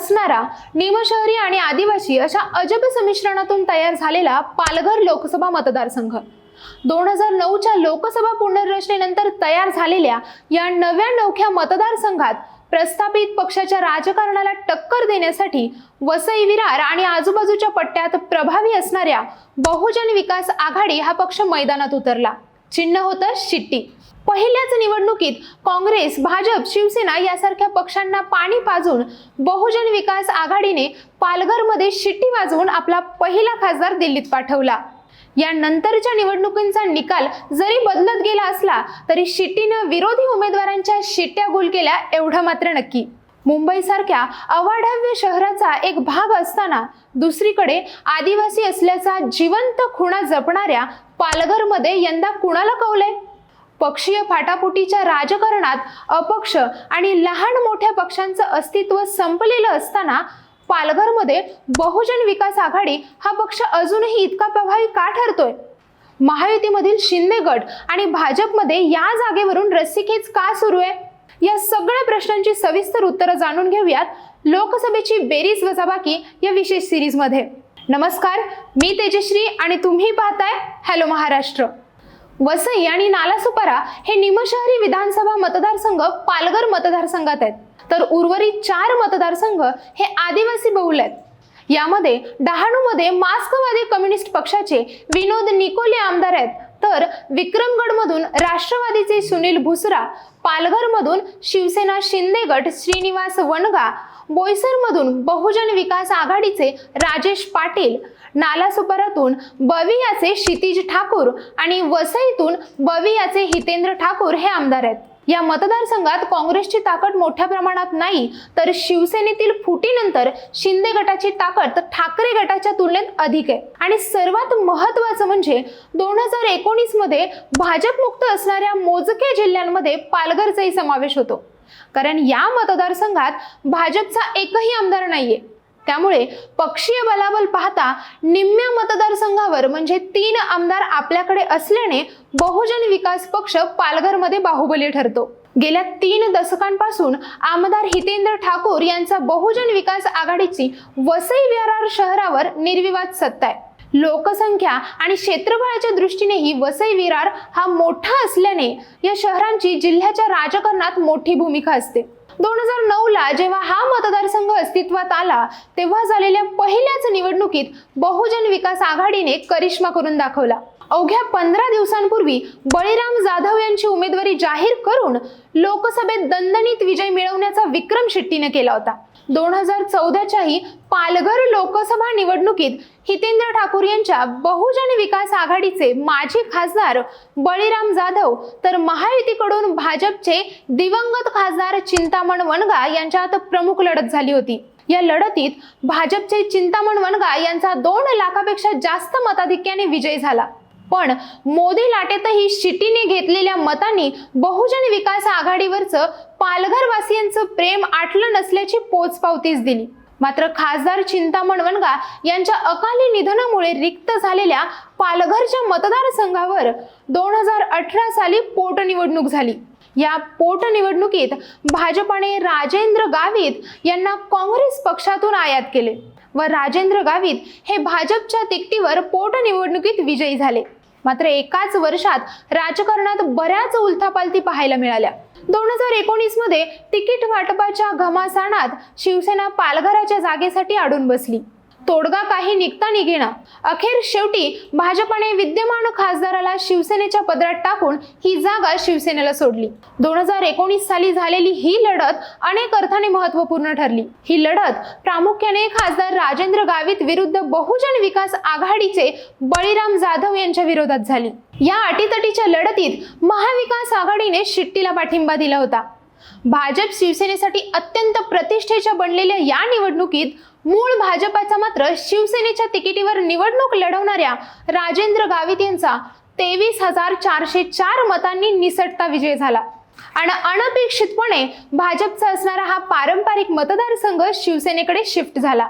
असणारा निमशहरी आणि आदिवासी अशा अजब संमिश्रणातून तयार झालेला पालघर लोकसभा मतदारसंघ. दोन हजार नऊच्या लोकसभा पुनर्रचनेनंतर तयार झालेल्या या नव्या नवख्या मतदारसंघात प्रस्थापित पक्षाच्या राजकारणाला टक्कर देण्यासाठी वसई विरार आणि आजूबाजूच्या पट्ट्यात प्रभावी असणाऱ्या बहुजन विकास आघाडी हा पक्ष मैदानात उतरला. चिन्ह होतं शिट्टी. पहिल्याच निवडणुकीत काँग्रेस भाजप शिवसेना यासारख्या पक्षांना पाणी पाजून बहुजन विकास आघाडीने पालघरमध्ये शिट्टी वाजवून आपला पहिला खासदार दिल्लीत पाठवला. या नंतरच्या निवडणुकींचा निकाल जरी बदलत गेला असला तरी शिट्टीनं विरोधी उमेदवारांच्या शिट्ट्या गुल केल्या एवढं मात्र नक्की. मुंबईसारख्या अवाढव्य शहराचा एक भाग असताना दुसरीकडे आदिवासी असल्याचा जिवंत खुणा जपणाऱ्या पालघरमध्ये यंदा कुणाला कौलय? पक्षीय फाटाफुटीच्या राजकारणात अपक्ष आणि लहान मोठ्या पक्षांचं अस्तित्व संपलेलं असताना पालघरमध्ये बहुजन विकास आघाडी हा पक्ष अजूनही इतका प्रभावी का ठरतोय? महायुतीमधील शिंदे गट आणि भाजपमध्ये या जागेवरून रस्सीखेच का सुरू आहे? या सगळ्या प्रश्नांची सविस्तर उत्तरं जाणून घेऊयात लोकसभेची बेरीज वजाबाकी या विशेष सिरीजमध्ये. नमस्कार मी तेजश्री आणि तुम्ही पाहताय हॅलो महाराष्ट्र. वसई आणि नालासोपारा हे निमशहरी विधानसभा मतदारसंघ पालघर मतदारसंघात आहेत. तर उर्वरित चार मतदारसंघ हे आदिवासी बहुल आहेत. यामध्ये डहाणूमध्ये मार्क्सवादी कम्युनिस्ट पक्षाचे विनोद निकोले आमदार आहेत. तर विक्रमगडमधून राष्ट्रवादीचे सुनील भुसरा पालघरमधून शिवसेना शिंदे गट श्रीनिवास वनगा बोईसरमधून बहुजन विकास आघाडीचे राजेश पाटील नालासोपारातून बवियाचे क्षितिज ठाकूर आणि वसईतून बवियाचे हितेंद्र ठाकूर हे आमदार आहेत. या मतदारसंघात काँग्रेसची ताकद मोठ्या प्रमाणात नाही तर शिवसेनेतील फुटीनंतर शिंदे गटाची ताकद ठाकरे गटाच्या तुलनेत अधिक आहे. आणि सर्वात महत्वाचं म्हणजे दोन हजार एकोणीसमध्ये भाजपमुक्त असणाऱ्या मोजक्या जिल्ह्यांमध्ये पालघरचाही समावेश होतो. कारण या मतदारसंघात भाजपचा एकही आमदार नाहीये. त्यामुळे पक्षीय बलाबल पाहता निम्म्या मतदारसंघावर म्हणजे तीन आमदार आपल्याकडे असल्याने बहुजन विकास पक्ष पालघरमध्ये बाहुबली ठरतो. गेल्या तीन दशकांपासून आमदार हितेंद्र ठाकूर यांचा बहुजन विकास आघाडीची वसई विरार शहरावर निर्विवाद सत्ता आहे लोकसंख्या आणि क्षेत्रफळाच्या दृष्टीनेही वसई विरार हा मोठा असल्याने या शहरांची जिल्ह्याच्या राजकारणात मोठी भूमिका असते. दोन हजार नऊला जेव्हा हा मतदारसंघ अस्तित्वात आला तेव्हा झालेल्या पहिल्याच निवडणुकीत बहुजन विकास आघाडीने करिश्मा करून दाखवला. अवघ्या पंधरा दिवसांपूर्वी बळीराम जाधव यांची उमेदवारी जाहीर करून लोकसभेत दणदणीत विजय मिळवण्याचा विक्रम शेट्टीने केला होता. दोन हजार चौदाच्याही पालघर लोकसभा निवडणुकीत हितेंद्र ठाकूर यांच्या बहुजन विकास आघाडीचे माजी खासदार बळीराम जाधव तर महायुतीकडून भाजपचे दिवंगत खासदार चिंतामण वनगा यांच्यात प्रमुख लढत झाली होती. या लढतीत भाजपचे चिंतामण वनगा यांचा दोन लाखापेक्षा जास्त मताधिक्याने विजय झाला. पण मोदी लाटेतही शिटीने घेतलेल्या मतांनी बहुजन विकास आघाडीवरचं पालघरवासियांचं प्रेम आटलं नसल्याची पोचपावतीच दिली. मात्र खासदार चिंतामण वनगा यांच्या अकाली निधनामुळे रिक्त झालेल्या पालघरच्या मतदारसंघावर दोन हजार अठरा साली पोटनिवडणूक झाली. या पोटनिवडणुकीत भाजपाने राजेंद्र गावित यांना काँग्रेस पक्षातून आयात केले व राजेंद्र गावित हे भाजपच्या तिकटीवर पोटनिवडणुकीत विजयी झाले. मात्र एकाच वर्षात राजकारणात बऱ्याच उलथापालथी पाहायला मिळाल्या. दोन हजार एकोणीसमध्ये तिकीट वाटपाच्या घमासाणात शिवसेना पालघराच्या जागेसाठी अडून बसली. तोडगा काही निघता निघेना अखेर शेवटी भाजपाने विद्यमान खासदाराला शिवसेनेच्या पदरात टाकून ही जागा शिवसेनेला सोडली. दोन हजार एकोणीस साली झालेली ही लढत अनेक अर्थाने महत्त्वपूर्ण ठरली. ही लढत प्रामुख्याने खासदार राजेंद्र गावित विरुद्ध बहुजन विकास आघाडीचे बळीराम जाधव यांच्या विरोधात झाली. या अटीतटीच्या लढतीत महाविकास आघाडीने शिट्टीला पाठिंबा दिला होता. भाजप शिवसेनेसाठी अत्यंत प्रतिष्ठेच्या बनलेल्या या निवडणुकीत मूळ भाजपाचा मात्र शिवसेनेच्या तिकिटीवर निवडणूक लढवणाऱ्या राजेंद्र गावित यांचा तेवीस हजार चारशे चार मतांनी निसटता विजय झाला. आणि अनपेक्षितपणे भाजपचा असणारा हा पारंपरिक मतदारसंघ शिवसेनेकडे शिफ्ट झाला.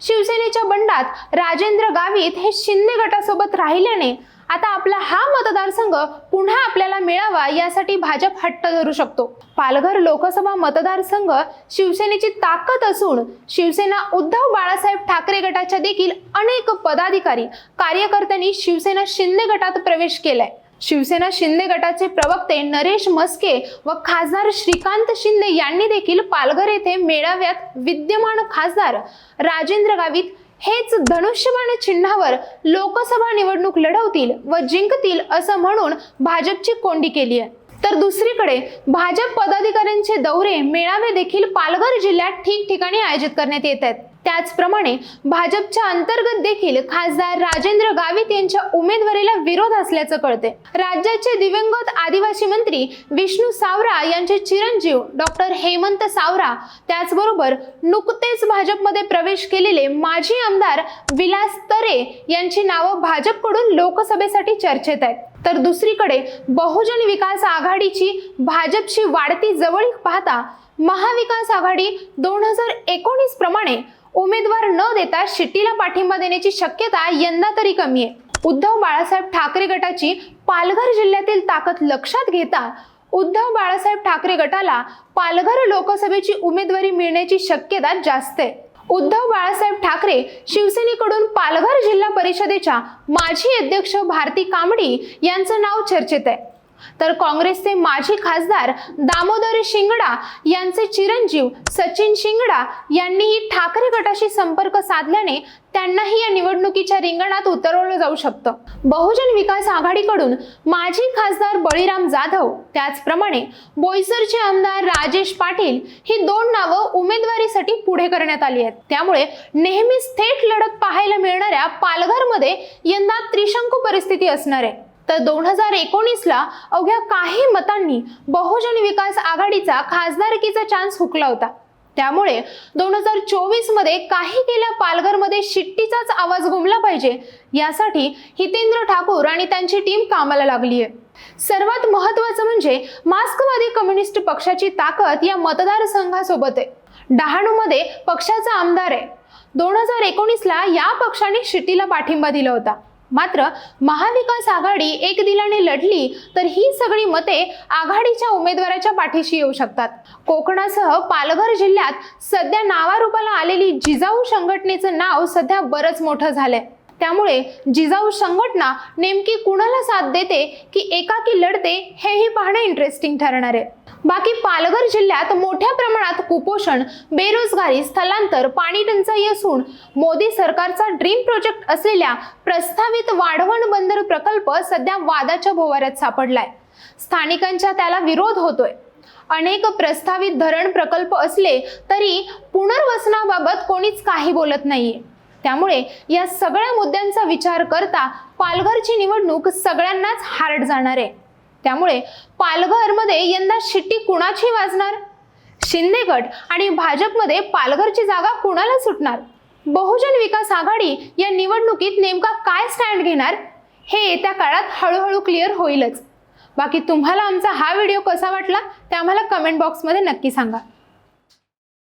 शिवसेनेच्या बंडात राजेंद्र गावित हे शिंदे गटासोबत राहिल्याने आता आपला हा मतदारसंघ पुन्हा आपल्याला मिळावा यासाठी भाजप हट्ट धरू शकतो. पालघर लोकसभा मतदारसंघ शिवसेनेची ताकद असून शिवसेना उद्धव बाळासाहेब ठाकरे गटाच्या देखील अनेक पदाधिकारी कार्यकर्त्यांनी शिवसेना शिंदे गटात प्रवेश केलाय. शिवसेना शिंदे गटाचे प्रवक्ते नरेश मस्के व खासदार श्रीकांत शिंदे यांनी देखील पालघर येथे मेळाव्यात विद्यमान खासदार राजेंद्र गावित हेच धनुष्यबाण चिन्हावर लोकसभा निवडणूक लढवतील व जिंकतील असं म्हणून भाजपची कोंडी केली आहे. तर दुसरीकडे भाजप पदाधिकाऱ्यांचे दौरे मेळावे देखील पालघर जिल्ह्यात ठिकठिकाणी आयोजित करण्यात येत आहेत. त्याचप्रमाणे भाजपच्या अंतर्गत देखील खासदार राजेंद्र गावित यांच्या उमेदवारीला विरोध असल्याचं कळते राज्याचे दिवंगत आदिवासी मंत्री विष्णू सावरा यांचे चिरंजीव डॉक्टर हेमंत सावरा त्याचबरोबर नुकतेच भाजपमध्ये प्रवेश केलेले माजी आमदार विलास तरे यांची नावं भाजपकडून लोकसभेसाठी चर्चेत आहेत. तर दुसरीकडे बहुजन विकास आघाडीची भाजपची वाढती जवळीक पाहता महाविकास आघाडी दोन हजार एकोणीस प्रमाणे उमेदवार न देता शिट्टीला पाठिंबा देण्याची शक्यता यंदा तरी कमी आहे. उद्धव बाळासाहेब ठाकरे गटाची पालघर जिल्ह्यातील ताकद लक्षात घेता उद्धव बाळासाहेब ठाकरे गटाला पालघर लोकसभेची उमेदवारी मिळण्याची शक्यता जास्त आहे. उद्धव बाळासाहेब ठाकरे शिवसेनेकडून पालघर जिल्हा परिषदेच्या माजी अध्यक्ष भारती कांबडी यांचं नाव चर्चेत आहे. तर काँग्रेसचे माजी खासदार दामोदर शिंगडा यांचे चिरंजीव सचिन शिंगडा यांनीही ठाकरे गटाशी संपर्क साधल्याने त्यांनाही या निवडणुकीच्या रिंगणात उतरवलं जाऊ शकतं. बहुजन विकास आघाडीकडून माजी खासदार बळीराम जाधव त्याचप्रमाणे बोईसरचे आमदार राजेश पाटील ही दोन नावं उमेदवारीसाठी पुढे करण्यात आली आहेत. त्यामुळे नेहमीच थेट लढत पाहायला मिळणाऱ्या पालघरमध्ये यंदा त्रिशंकू परिस्थिती असणार आहे. तर दोन हजार एकोणीसला अवघ्या काही मतांनी बहुजन विकास आघाडीचा खासदारकीचा चान्स हुकला होता. त्यामुळे दोन हजार चोवीसमध्ये काही केल्या पालघरमध्ये शिट्टीचाच आवाज घुमला पाहिजे यासाठी हितेंद्र ठाकूर आणि त्यांची टीम कामाला लागली आहे सर्वात महत्वाचं म्हणजे मार्क्सवादी कम्युनिस्ट पक्षाची ताकद या मतदारसंघासोबत आहे. डहाणूमध्ये पक्षाचा आमदार आहे. दोन हजार एकोणीसला या पक्षाने शिट्टीला पाठिंबा दिला होता. मात्र महाविकास आघाडी एक दिलाने लढली तर ही सगळी मते आघाडीच्या उमेदवाराच्या पाठीशी येऊ शकतात. कोकणासह पालघर जिल्ह्यात सध्या नावारूपाला आलेली जिजाऊ संघटनेचं नाव सध्या बरंच मोठं झालंय. त्यामुळे जिजाऊ संघटना नेमकी कुणाला साथ देते की एकाकी लढते हेही पाहणं इंटरेस्टिंग ठरणार आहे. बाकी पालघर जिल्ह्यात मोठ्या प्रमाणात कुपोषण बेरोजगारी स्थलांतर पाणी टंचाई असून मोदी सरकारचा ड्रीम प्रोजेक्ट असलेल्या प्रस्तावित वाढवण बंदर प्रकल्प सध्या वादाच्या भोवाऱ्यात सापडलाय. स्थानिकांच्या त्याला विरोध होतोय. अनेक प्रस्तावित धरण प्रकल्प असले तरी पुनर्वसनाबाबत कोणीच काही बोलत नाहीये. त्यामुळे या सगळ्या मुद्द्यांचा विचार करता पालघरची निवडणूक सगळ्यांनाच हार्ड जाणार आहे. त्यामुळे पालघरमध्ये यंदा शिट्टी कुणाची वाजणार? शिंदे गट आणि भाजपमध्ये पालघरची जागा कुणाला सुटणार? बहुजन विकास आघाडी या निवडणुकीत नेमका काय स्टँड घेणार? हे येत्या काळात हळूहळू क्लिअर होईलच. बाकी तुम्हाला आमचा हा व्हिडिओ कसा वाटला ते आम्हाला कमेंट बॉक्समध्ये नक्की सांगा.